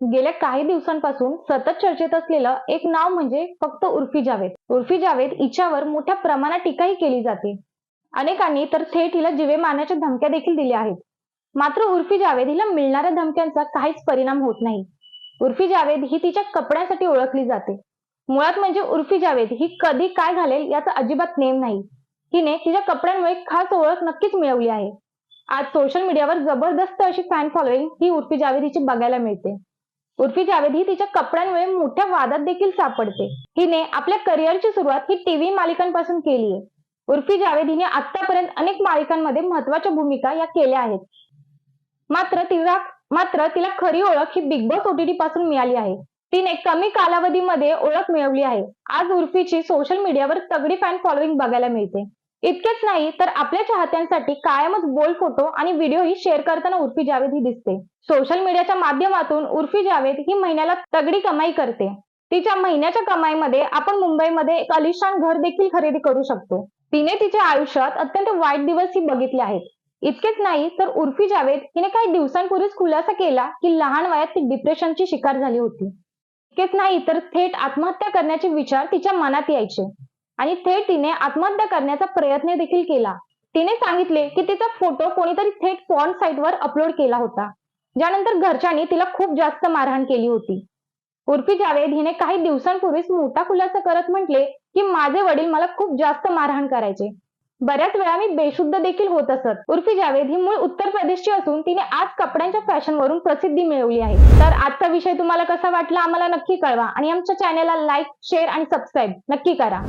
गेल्या काही दिवसांपासून सतत चर्चेत असलेलं एक नाव म्हणजे फक्त उर्फी जावेद. उर्फी जावेद हिच्यावर मोठ्या प्रमाणात टीकाही केली जाते. अनेकांनी तर थेट हिला जिवे मारण्याच्या धमक्या देखील दिल्या आहेत. मात्र उर्फी जावेद हिला मिळणाऱ्या धमक्यांचा काहीच परिणाम होत नाही. उर्फी जावेद ही तिच्या कपड्यांसाठी ओळखली जाते. मुळात म्हणजे उर्फी जावेद ही कधी काय घालेल याचा अजिबात नेम नाही. हिने तिच्या कपड्यांमुळे खास ओळख नक्कीच मिळवली आहे. आज सोशल मीडियावर जबरदस्त अशी फॅन फॉलोईंग ही उर्फी जावेद हिची बघायला मिळते. उर्फी जावेद ही तिच्या कपड्यांमुळे मोठ्या वादात देखील सापडते. हिने आपल्या करिअरची सुरुवात ही टीव्ही मालिकांपासून केली आहे. उर्फी जावेद हिने आतापर्यंत अनेक मालिकांमध्ये महत्त्वाच्या भूमिका या केल्या आहेत. मात्र तिला मात्र तिला खरी ओळख ही बिग बॉस ओटीटी पासून मिळाली आहे. तिने कमी कालावधीमध्ये ओळख मिळवली आहे. आज उर्फीची सोशल मीडियावर तगडी फॅन फॉलोईंग बघायला मिळते. इतकेच नाही तर आपल्या चाहत्यांसाठी कायमच बोल फोटो आणि व्हिडिओही शेअर करताना उर्फी जावेद ही दिसते. सोशल मीडियाच्या माध्यमातून उर्फी जावेद ही महिन्याला तगडी कमाई करते. तिच्या महिन्याच्या कमाईमध्ये आपण मुंबईमध्ये एक अलिशान घर देखील खरेदी करू शकतो. तिने तिच्या आयुष्यात अत्यंत वाईट दिवस ही बघितले आहेत. इतकेच नाही तर उर्फी जावेद हिने काही दिवसांपूर्वीच खुलासा केला की लहान वयात ती डिप्रेशनची शिकार झाली होती. इतकेच नाही तर थेट आत्महत्या करण्याचे विचार तिच्या मनात यायचे. आणि थेट तिने आत्महत्या करण्याचा प्रयत्न देखील केला. तिने सांगितले की तिचा फोटो कोणीतरी थेट पॉन साईटवर अपलोड केला होता. ज्यानंतर घरच्यांनी तिला खूप जास्त मारहाण केली होती. उर्फी जावेद हिने काही दिवसांपूर्वीच मोठा खुलासा करत म्हटले की माझे वडील मला खूप जास्त मारहाण करायचे. बऱ्याच वेळा मी बेशुद्ध देखील होत असत. उर्फी जावेद ही मूळ उत्तर प्रदेशची असून तिने आज कपड्यांच्या फॅशनवरून प्रसिद्धी मिळवली आहे. तर आजचा विषय तुम्हाला कसा वाटला आम्हाला नक्की कळवा. आणि आमच्या चॅनेलला लाईक शेअर आणि सबस्क्राईब नक्की करा.